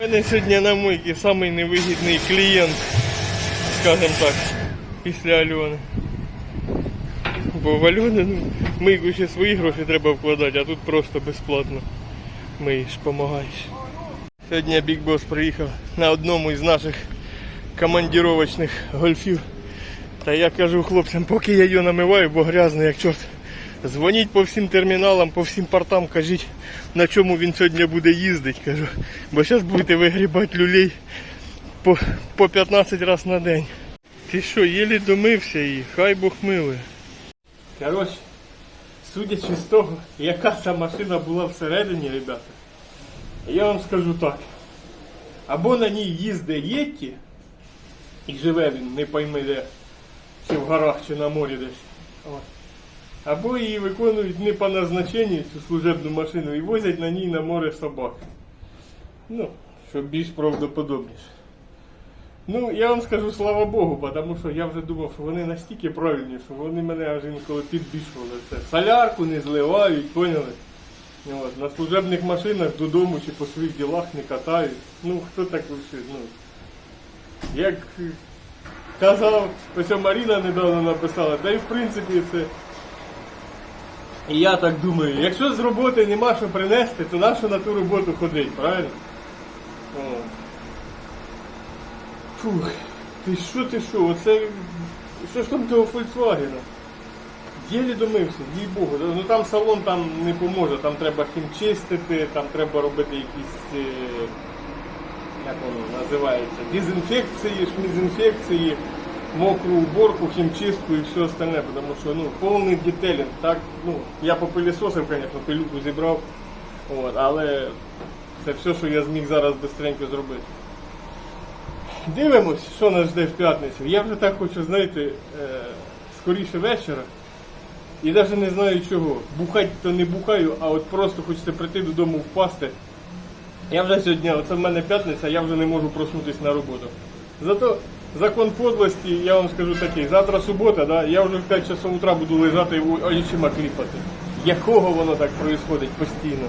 У мене сьогодні на мойці самий невигідний клієнт, скажімо так, після Альони. Бо в Альони ну, мийку ще свої гроші треба вкладати, а тут просто безплатно миєш, допомагаєш. Сьогодні Big Boss приїхав на одному із наших командіровочних гольфів. Та я кажу хлопцям, поки я його намиваю, бо грязний як чорт. Дзвоніть по всім терміналам, по всім портам, кажіть, на чому він сьогодні буде їздити, кажу. Бо зараз будете вигрібати люлей по, по 15 разів на день. Ти що, єлі домився і хай Бог милує. Коротше, судячи з того, яка ця машина була всередині, ребята, я вам скажу так. Або на ній їздить Єтті, і живе він, не пойми де, чи в горах, чи на морі десь. Або її виконують не по назначенню цю служебну машину і возять на ній на море собак. Ну, щоб більш правдоподобніше. Ну, я вам скажу слава Богу, тому що я вже думав, що вони настільки правильні, що вони мене аж інколи підбільшували це. Солярку не зливають, поняли? От, на служебних машинах додому чи по своїх ділах не катають. Ну, хто так взагалі? Ну, як казав, ось Маріна недавно написала, та й в принципі це. І я так думаю, якщо з роботи нема що принести, то нащо на ту роботу ходить, правильно? О. Фух, ти що ти що? Оце. Що ж там того Volkswagen? Єлі домився, їй Богу. Ну там салон там не поможе, там треба хімчистити, там треба робити якісь. е, Як воно називається? Дезінфекції, шмізінфекції, мокру уборку, хімчистку і все остальне, тому що ну, повний детелінг, так? Ну, я попилісосив, звісно, пилюку зібрав, от, але це все, що я зміг зараз швидко зробити. Дивимось, що нас жде в п'ятницю. Я вже так хочу, знаєте, е, скоріше вечора. І навіть не знаю чого. Бухать то не бухаю, а от просто хочеться прийти додому впасти. Я вже сьогодні, оце в мене п'ятниця, я вже не можу проснутися на роботу. Зато закон подлості, я вам скажу такий, завтра субота, да, я вже в 5 часов утра буду лежати і очима кліпати. Якого воно так відбувається постійно?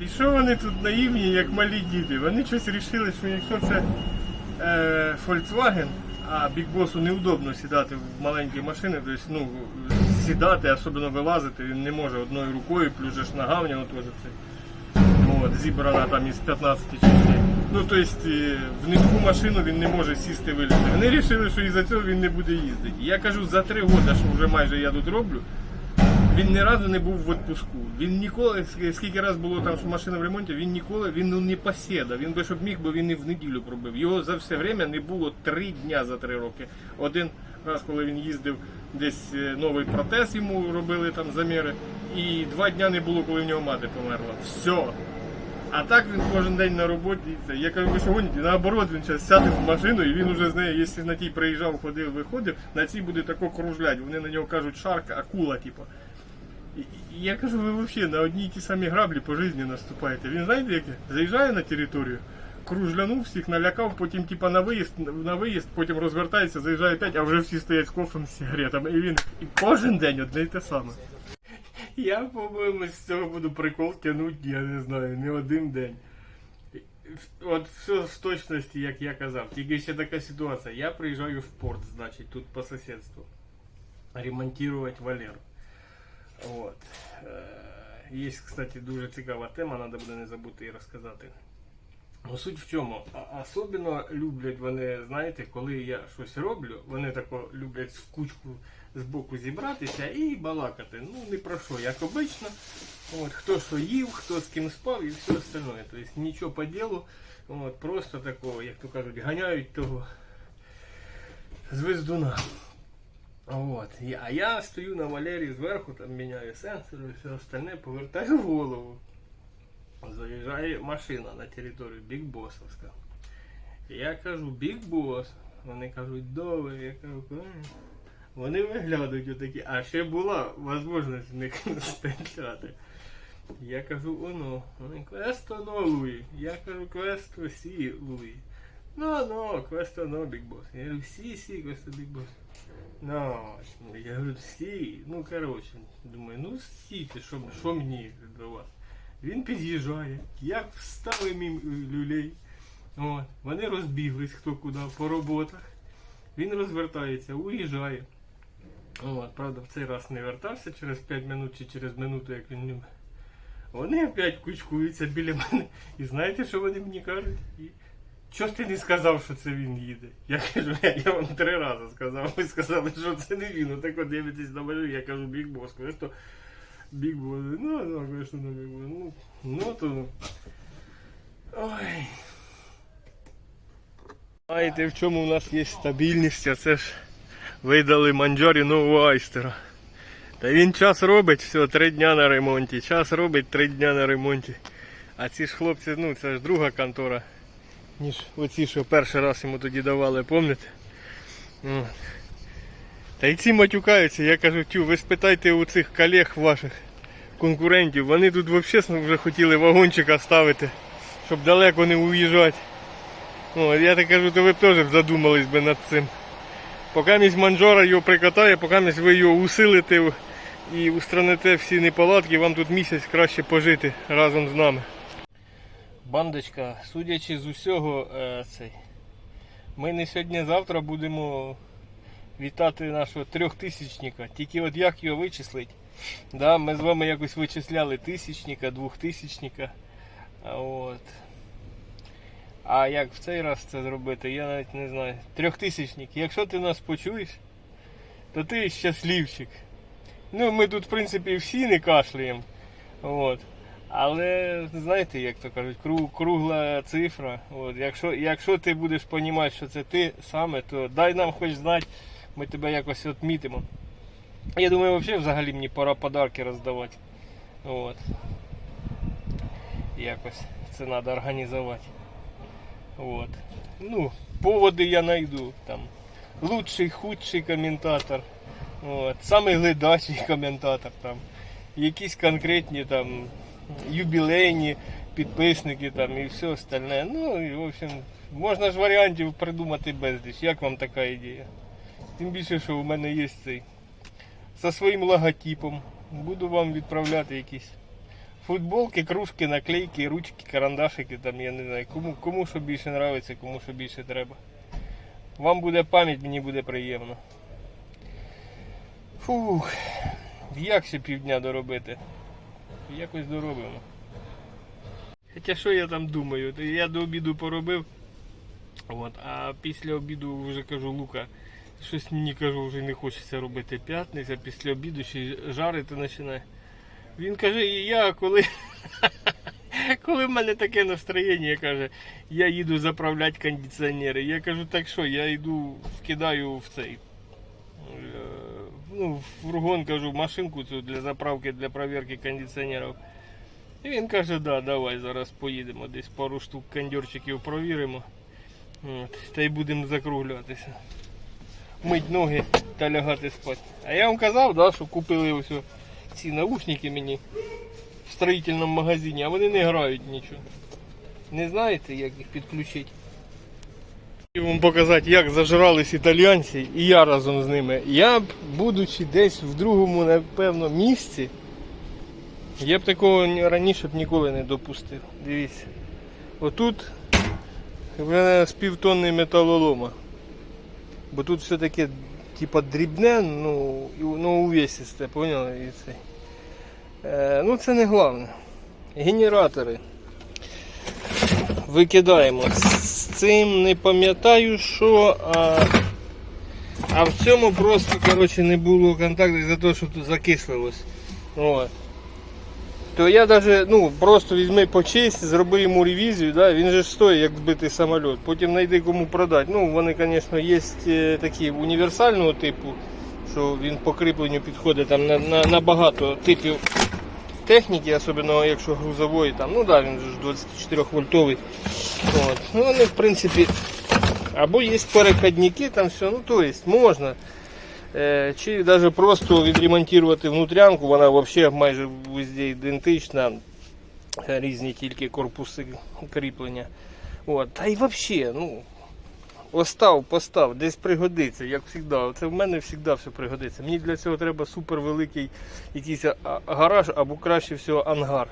І що вони тут наївні, як малі діти? Вони щось вирішили, що якщо це е, Volkswagen, а Bossу неудобно сідати в маленькі машини, тобто ну, сідати, особливо вилазити, він не може одною рукою, плюс же ж нога в нього теж це. От, зібрана там із 15 частин. Ну, тобто е, в низьку машину він не може сісти вилізти. Вони вирішили, що із-за цього він не буде їздити. Я кажу, за три роки, що вже майже я тут роблю, він ні разу не був в відпуску. Він ніколи, скільки раз було там, що машина в ремонті, він ніколи він ну, не посіда. Він би щоб міг, бо він і в неділю пробив. Його за все время не було три дня за три роки. Один раз, коли він їздив, десь е, новий протез йому робили там заміри. І два дня не було, коли в нього мати померла. Все. А так він кожен день на роботі. це. Я кажу, ви що гоніте? Наоборот, він зараз сяде в машину і він уже з нею, якщо на тій приїжджав, ходив, виходив, на цій буде тако кружлять. Вони на нього кажуть шарка, акула, типу. І- і Я кажу, ви взагалі на одні й ті самі граблі по житті наступаєте. Він знаєте, як заїжджає на територію, кружлянув всіх, налякав, потім типа на виїзд, на виїзд, потім розвертається, заїжджає опять, а вже всі стоять з кофем, з сигаретами. І він і кожен день одне й те саме. Я, по-моєму, з цього буду прикол тягнути, я не знаю, не один день. От все з точності, як я казав. Тільки ще така ситуація. Я приїжджаю в порт, значить, тут по сусідству. Ремонтувати Валеру. От. Е, Є, кстати, дуже цікава тема, треба буде не забути і розказати. Ну, суть в чому? Особливо люблять вони, знаєте, коли я щось роблю, вони тако люблять в кучку з боку зібратися і балакати. Ну, не про що, як обично. От, хто що їв, хто з ким спав і все остальне. Тобто нічого по ділу. От, просто такого, як то кажуть, ганяють того звездуна. От. А я стою на Валерії зверху, там міняю сенсори все остальне, повертаю голову. Заїжджає машина на територію Бікбосовська. Я кажу, Бікбос. Вони кажуть, добре, я кажу? Вони виглядають отакі, а ще була можливість в них стріляти. Я кажу, оно, вони квесто но Луї. Я кажу, квесто сі Луї. Ну, ну, квесто но Бікбос. Я говорю, сі, сі, квесто Бікбос. Ну, я говорю, сі. Ну, коротше, думаю, ну стійте, що, що мені до вас? Він під'їжджає, як встали мім люлей. От. Вони розбіглись хто куди по роботах. Він розвертається, уїжджає. От, правда, в цей раз не вертався через 5 минут чи через минуту, як він не. Вони опять кучкуються біля мене. І знаєте, що вони мені кажуть? Чого ж ти не сказав, що це він їде? Я кажу, я, вам три рази сказав. Ви сказали, що це не він. Отак от дивитесь на мене, я кажу, Біг Бос. Кажу, Біг Бос. Ну, ну, звісно, на Біг Бос. Ну, ну то. Ой. Знаєте, в чому у нас є стабільність, а це ж видали манджорі нового айстера. Та він час робить, все, три дня на ремонті. Час робить три дня на ремонті. А ці ж хлопці, ну це ж друга контора, ніж оці, що перший раз йому тоді давали, пам'ятаєте? Та й ці матюкаються, я кажу, тю, ви спитайте у цих колег ваших конкурентів, вони тут взагалі вже хотіли вагончика ставити, щоб далеко не уїжджати. О, я так кажу, то ви б теж задумались би над цим. Поки місь манжора його прикатає, поки місь ви його усилите і устраните всі неполадки, вам тут місяць краще пожити разом з нами. Бандочка, судячи з усього, е, цей, ми не сьогодні-завтра будемо вітати нашого трьохтисячника. Тільки от як його вичислить? Да, ми з вами якось вичисляли тисячника, двохтисячника. От. А як в цей раз це зробити, я навіть не знаю. Трьохтисячник. Якщо ти нас почуєш, то ти щасливчик. Ну, ми тут, в принципі, всі не кашляємо. От. Але знаєте, як то кажуть, кру- кругла цифра. От. Якщо, якщо ти будеш розуміти, що це ти саме, то дай нам хоч знати, ми тебе якось відмітимо. Я думаю, взагалі взагалі мені пора подарки роздавати. От. Якось це треба організувати. Вот. Ну, поводи я найду. Там лучший, худший коментатор. Вот. Самий глядачий коментатор. Там. Якісь конкретні там юбілейні підписники там і все остальне. Ну і в общем, можна ж варіантів придумати безліч. Як вам така ідея? Тим більше, що у мене є цей. За своїм логотипом. Буду вам відправляти якісь футболки, кружки, наклейки, ручки, карандашики, там я не знаю, кому, кому що більше подобається, кому що більше треба. Вам буде пам'ять, мені буде приємно. Фух, як ще півдня доробити? Якось доробимо. Хоча що я там думаю? Я до обіду поробив. От, а після обіду вже кажу, Лука, щось мені кажу, вже не хочеться робити п'ятниця, після обіду ще жарити починає. Він каже, і я коли. Коли в мене таке настроєння, каже, я їду заправляти кондиціонери. Я кажу, так що, я йду, вкидаю в цей. е, Ну, в фургон кажу, машинку цю для заправки, для перевірки кондиціонерів. І він каже, да, давай зараз поїдемо, десь пару штук кондьорчиків провіримо. От, та й будемо закруглятися. Мить ноги та лягати спати. А я вам казав, да, що купили ось ці наушники мені в строїтельному магазині, а вони не грають нічого. Не знаєте, як їх підключити? Хочу вам показати, як зажрались італійці, і я разом з ними. Я б, будучи десь в другому, напевно, місці, я б такого раніше б ніколи не допустив. Дивіться. Отут мене з півтонни металолома. Бо тут все таке, типа дрібне, ну, ну увесисте, поняли? І це. Е, ну це не головне. Генератори. Викидаємо. З цим не пам'ятаю, що. А, а в цьому просто коротше, не було контакту за те, що тут закислилось. От. То я даже, ну, просто візьми почисть, зроби йому ревізію, да? він же ж стоїть як збитий самоліт. Потім знайди кому продати. Ну, вони, звісно, є е, такі універсального типу, що він по кріпленню підходить там на, на, на багато типів техніки, особливо якщо грузової, там, ну да, він же ж 24 вольтовий. От. Ну, вони, в принципі, або є переходники, там все, ну то есть можна. Е, Чи навіть просто відремонтувати внутрянку, вона взагалі майже везде ідентична. Е, Різні тільки корпуси кріплення. От. Та й взагалі, ну, остав, постав, десь пригодиться, як завжди. Це в мене завжди все пригодиться. Мені для цього треба супер великий якийсь гараж або краще всього ангар.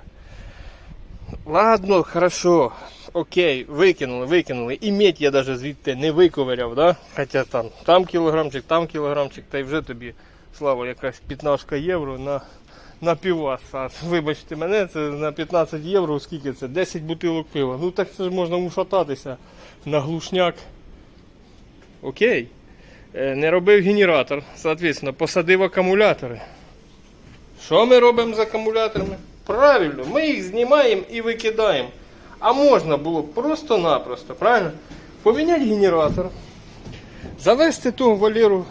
Ладно, хорошо. Окей, викинули, викинули. І медь я навіть звідти не виковиряв, да? Хоча там, там кілограмчик, там кілограмчик, та й вже тобі, слава, якась 15 євро на, на півас. А вибачте мене, це на 15 євро, скільки це? 10 бутилок пива. Ну так це ж можна ушататися на глушняк. Окей. Е, Не робив генератор, соответственно, посадив акумулятори. Що ми робимо з акумуляторами? Правильно, ми їх знімаємо і викидаємо. А можна було просто-напросто, правильно? Поміняти генератор, завести ту Валеру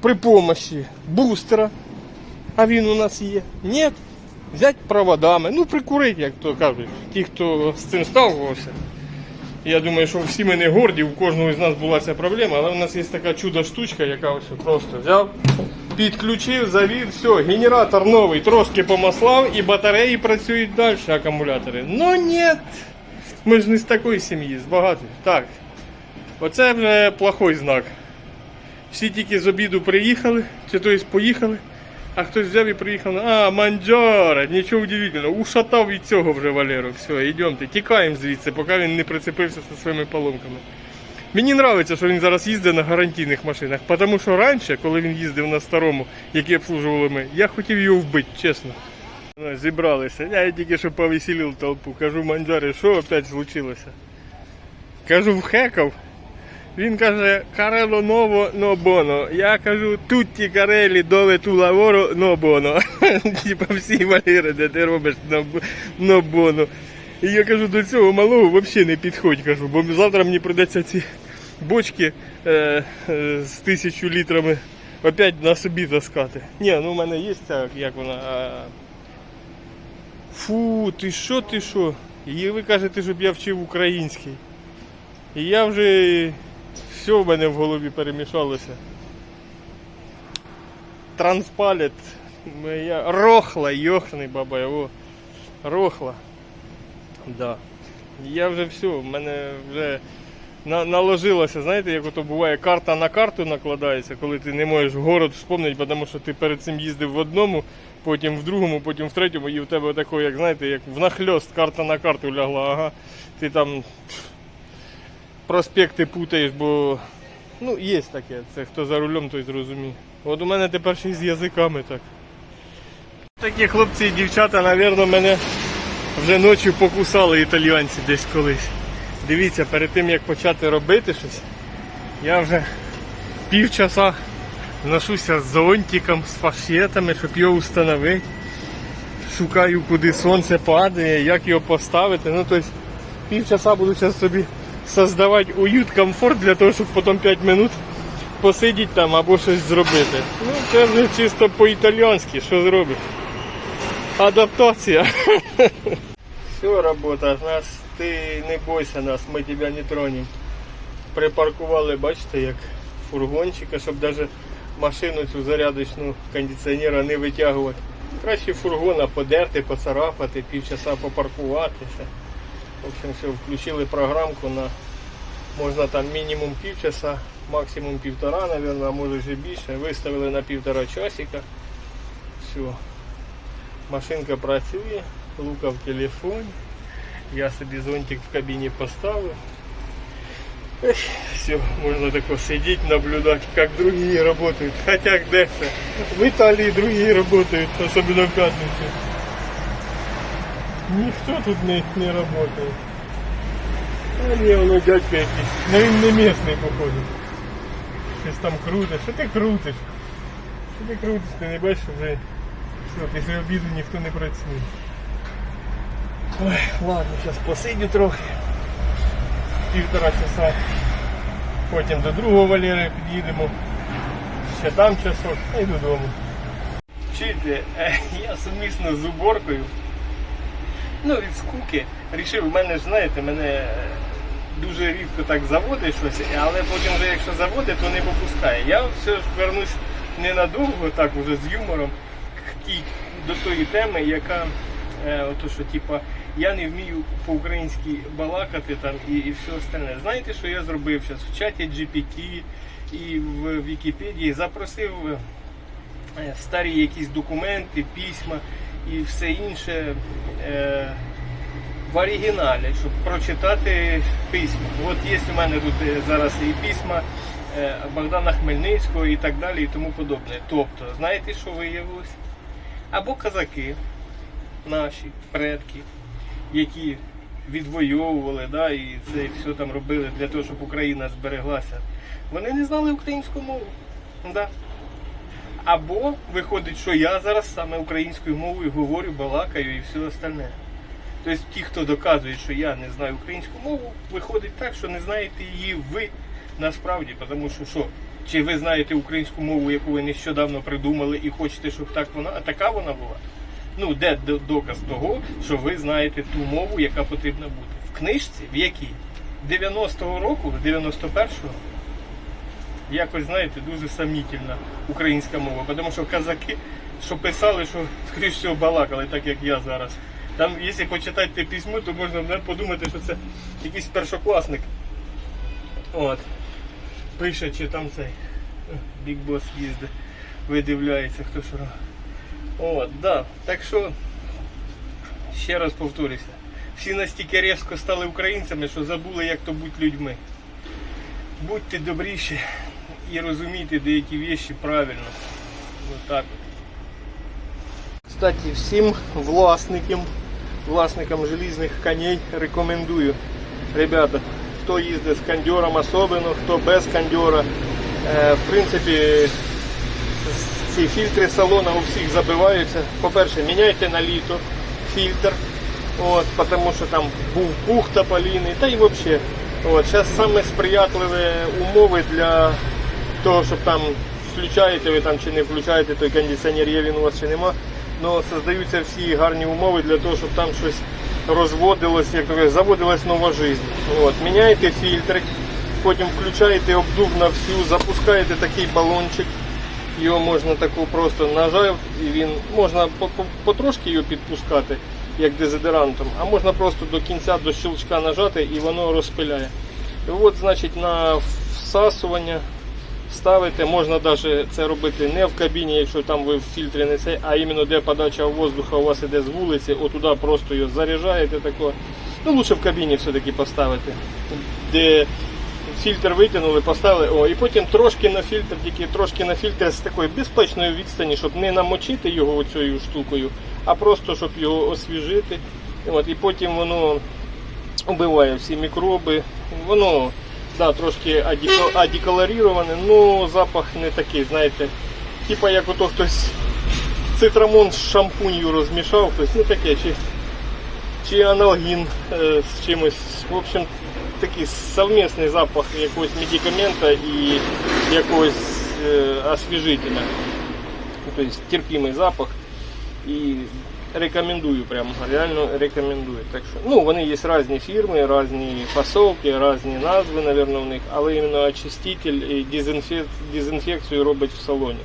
при помощі бустера, а він у нас є. Ні. Взяти проводами, ну прикурити, як то кажуть, ті, хто з цим сталкувався. Я думаю, що всі ми не горді, у кожного з нас була ця проблема, але у нас є така чудо штучка, яка ось просто взяв, підключив, завів, все, генератор новий, трошки помаслав і батареї працюють далі, акумулятори. Ну ні, ми ж не з такої сім'ї, з багатої. Так, оце вже плохой знак. Всі тільки з обіду приїхали, чи то есть поїхали, а хтось взяв і приїхав, а, манджара, нічого удивительного, ушатав від цього вже Валеру. Все, йдемте, тікаємо звідси, поки він не прицепився зі своїми поломками. Мені подобається, що він зараз їздить на гарантійних машинах, тому що раніше, коли він їздив на старому, який обслужували ми, я хотів його вбити, чесно. Ну, Зібралися. Я тільки що повеселив толпу. Кажу, манджари, що опять случилося? Кажу, вхекав. Він каже, Карело ново но боно. Я кажу, тутті карелі доле ту лаворо но боно. Типа всі валіри, де ти робиш но боно. І я кажу, до цього малого взагалі не підходь, кажу, бо завтра мені придеться ці бочки е, е, з тисячу літрами опять на собі таскати. Ні, ну в мене є ця, як вона. А... Фу, ти що, ти що? І ви кажете, щоб я вчив український. І я вже все в мене в голові перемішалося. Транспалет. Моя рохла, йохний баба його. Рохла. Да. Я вже все, в мене вже на, наложилося, знаєте, як ото буває, карта на карту накладається, коли ти не можеш город вспомнити, тому що ти перед цим їздив в одному, потім в другому, потім в третьому, і в тебе тако, як знаєте, як внахльост карта на карту лягла, ага. Ти там проспекти путаєш, бо ну, є таке, це хто за рулем, той зрозуміє. От у мене тепер ще й з язиками так. Такі хлопці і дівчата, напевно, мене вже ночі покусали італійці десь колись. Дивіться, перед тим як почати робити щось, я вже півчаса ношуся з зонтиком, з фашетами, щоб його встановити. Шукаю, куди сонце падає, як його поставити. Ну, тобто півчаса буду зараз собі создавати уют, комфорт для того, щоб потім 5 минут посидіти там або щось зробити. Ну, це вже чисто по-італійськи, що зробиш. Адаптація. Все, робота, нас, ти не бойся нас, ми тебе не тронемо. Припаркували, бачите, як фургончика, щоб навіть машину цю зарядочну кондиціонера не витягувати. Краще фургона подерти, поцарапати, півчаса попаркуватися. В общем, все, включили програмку на можна там мінімум півчаса, максимум півтора, наверное, а може ще більше. Виставили на півтора часика. Все. Машинка працює, лука в телефоні. Я собі зонтик в кабіні поставив. Ех, Все, можно тако сидеть, наблюдать, как другие работают. Хотя где все. В Италии другие работают, особенно в пятницу. Никто тут не, не работает. А не, воно дядька якийсь. Ну він не місний, походу. Щось там крутиш. Що ти крутиш? Що ти крутиш? Ти не бачиш вже. Все, після обіду ніхто не працює. Ой, ладно, зараз посидю трохи. Півтора часа. Потім до другого Валери під'їдемо. Ще там часок і додому. Чуєте, я сумісно з уборкою. Ну, від скуки. Рішив, в мене ж, знаєте, мене е, дуже рідко так заводить щось, але потім вже якщо заводить, то не попускає. Я все ж вернусь ненадовго, так уже з юмором, до тої теми, яка е, ото, що типа я не вмію по-українськи балакати там і, і все остальне. Знаєте, що я зробив зараз в чаті GPT і в Вікіпедії запросив е, старі якісь документи, письма і все інше. Е, в оригіналі, щоб прочитати письма. От є у мене тут е, зараз і письма е, Богдана Хмельницького і так далі, і тому подобне. Тобто, знаєте, що виявилось? Або казаки, наші предки, які відвоювали, да, і це все там робили для того, щоб Україна збереглася, вони не знали українську мову. Да. Або виходить, що я зараз саме українською мовою говорю, балакаю і все остальне. Тобто ті, хто доказує, що я не знаю українську мову, виходить так, що не знаєте її ви насправді, тому що що? Чи ви знаєте українську мову, яку ви нещодавно придумали і хочете, щоб так вона, а така вона була? Ну, де доказ того, що ви знаєте ту мову, яка потрібна бути? В книжці, в якій? 90-го року, 91-го, якось, знаєте, дуже самітельна українська мова. Тому що казаки, що писали, що, скоріш всього, балакали, так як я зараз. Там, якщо почитати письмо, то можна подумати, що це якийсь першокласник. От. Пише, чи там цей Бік Бос їздить, видивляється, хто що робить. От, да. Так що, ще раз повторюся, всі настільки різко стали українцями, що забули, як то бути людьми. Будьте добріші і розумійте деякі речі правильно. Так. Кстати, всім власникам, власникам желізних коней рекомендую. Ребята, хто їздить з кондьором особливо, хто без кондьора. Е, в принципі, ці фільтри салона у всіх забиваються. По-перше, міняйте на літо фільтр. От, тому що там був пух тополіний, та й взагалі. От, зараз саме сприятливі умови для того, щоб там включаєте ви там чи не включаєте той кондиціонер, є він у вас чи нема. Ну, создаються всі гарні умови для того, щоб там щось розводилось, як заводилась нова життя. От, міняєте фільтр, потім включаєте обдув на всю, запускаєте такий балончик. Його можна таку просто нажав і він можна по- по- потрошки його підпускати, як дезодорантом, а можна просто до кінця до щелчка нажати і воно розпиляє. І от, значить, на всасування ставите, можна навіть це робити не в кабіні, якщо там ви в фільтрі не цей, а іменно де подача воздуха у вас іде з вулиці, отуди просто його заряджаєте тако. Ну, лучше в кабіні все-таки поставити. Де фільтр витягнули, поставили, о, і потім трошки на фільтр, тільки трошки на фільтр з такої безпечної відстані, щоб не намочити його цією штукою, а просто щоб його освіжити. От, і потім воно убиває всі мікроби. Воно да, трошки адіко- адіколоріроване, ну запах не такий, знаєте. Типа як ото хтось цитрамон з шампунью розмішав, хтось, ну таке, чи, чи аналгін е, з чимось. В общем, такий совмісний запах якогось медикамента і якогось е, освіжителя. Тобто терпимий запах. І рекомендую прям, реально рекомендую. Так що, ну, вони є різні фірми, різні фасовки, різні назви, наверное, у них, але іменно очиститель і дезінфек... дезінфекцію робить в салоні.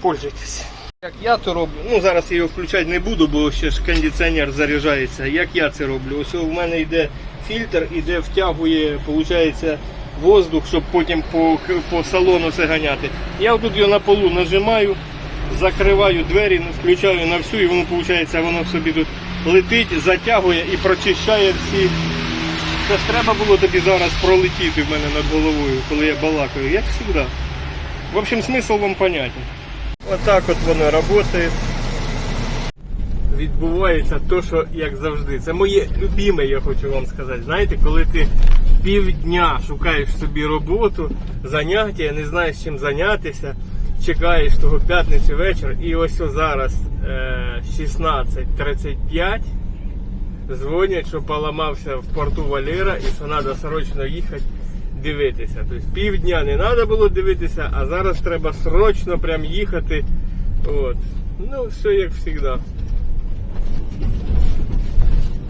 Пользуйтесь. Як я то роблю, ну зараз його включати не буду, бо ще ж кондиціонер заряджається. Як я це роблю? Ось у мене йде фільтр, іде втягує, виходить, воздух, щоб потім по, по салону це ганяти. Я тут його на полу нажимаю, закриваю двері, ну, включаю на всю і воно виходить, воно собі тут летить, затягує і прочищає всі. Це ж треба було тобі зараз пролетіти в мене над головою, коли я балакаю, як завжди. В общем, смисл вам понятен. Отак от воно працює. Відбувається то, що як завжди. Це моє любиме, я хочу вам сказати. Знаєте, коли ти півдня шукаєш собі роботу, заняття, не знаєш чим зайнятися, чекаєш того п'ятниці вечір, і ось зараз е, 16.35 дзвонять, що поламався в порту Валера і що треба срочно їхати дивитися. Тобто півдня не треба було дивитися, а зараз треба срочно прям їхати. От. Ну, все як завжди.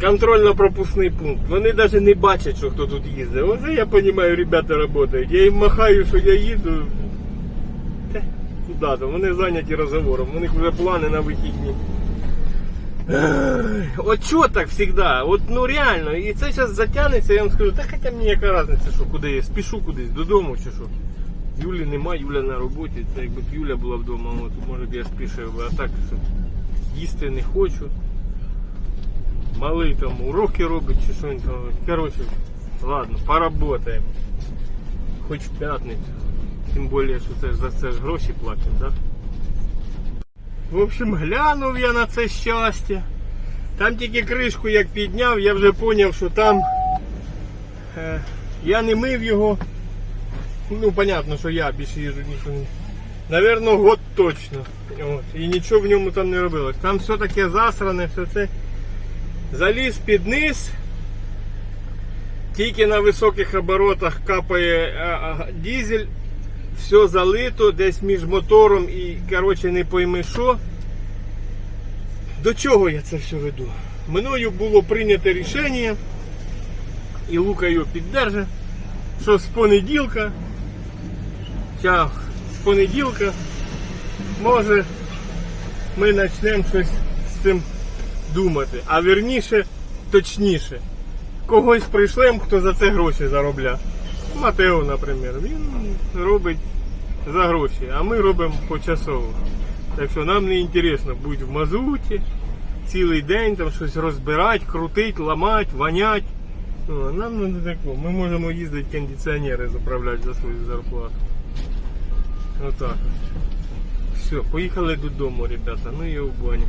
Контрольно-пропускний пункт. Вони навіть не бачать, що хто тут їздить. Оце я розумію, ребята працюють. Я їм махаю, що я їду. Те. Вони зайняті розговором. У них вже плани на вихідні. От що так завжди? От ну реально, і це зараз затягнеться, я вам скажу, та хоча мені яка різниця, що куди я спішу кудись, додому чи що. Юлі нема, Юля на роботі, це якби Юля була вдома, от, може б я спішив, а так що їсти не хочу. Малий там уроки робить чи що він. Коротше, ладно, поработаємо. Хоч в п'ятницю. Тим більше, що це ж за це ж гроші платять? Да? В общем, глянув я на це щастя. Там тільки кришку як підняв, я вже зрозумів, що там е, я не мив його. Ну, понятно, що я більше їжу нічого не. Наверно, год точно. От. І нічого в ньому там не робилось. Там все таке засране, все це. Заліз під низ. Тільки на високих оборотах капає а, а, дизель. Все залито десь між мотором і, коротше, не пойми що. До чого я це все веду? Мною було прийнято рішення, і Лука його піддержить, що з понеділка, ща, з понеділка, може, ми почнемо щось з цим думати. А верніше, точніше, когось прийшлем, хто за це гроші заробляє. Матео, наприклад, він робить за гроші, а ми робимо почасово. Так що нам не інтересно бути в мазуті, цілий день там щось розбирати, крутити, ламати, вонять. Ну, а нам не тако. Ми можемо їздити кондиціонери заправляти за свою зарплату. Отак. Все, поїхали додому, ребята. Ну і в баню.